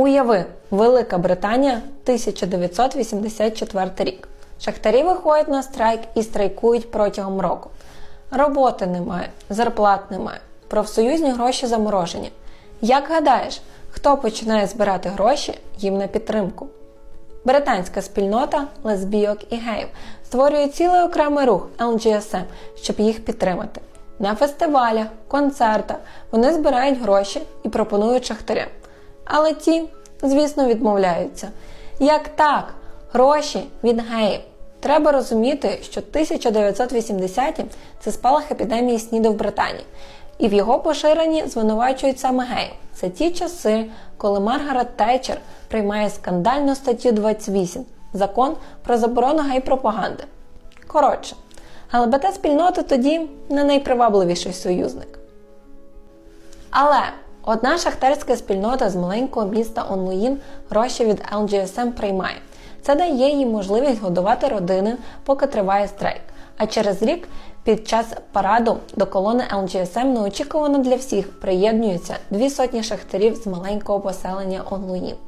Уяви, Велика Британія, 1984 рік. Шахтарі виходять на страйк і страйкують протягом року. Роботи немає, зарплат немає, профсоюзні гроші заморожені. Як гадаєш, хто починає збирати гроші їм на підтримку? Британська спільнота лесбійок і геїв створює цілий окремий рух LGSM, щоб їх підтримати. На фестивалях, концертах вони збирають гроші і пропонують шахтарям. Але ті, звісно, відмовляються. Як так? Гроші від геїв. Треба розуміти, що 1980-ті – це спалах епідемії СНІДу в Британії, і в його поширенні звинувачують саме геїв. Це ті часи, коли Маргарет Тетчер приймає скандальну статтю 28 закон про заборону гей-пропаганди. Коротше, ЛГБТ-спільнота тоді не найпривабливіший союзник. Але одна шахтарська спільнота з маленького міста Онлуїн гроші від LGSM приймає. Це дає їй можливість годувати родини, поки триває страйк. А через рік під час параду до колони LGSM неочікувано для всіх приєднуються дві сотні шахтарів з маленького поселення Онлуїн.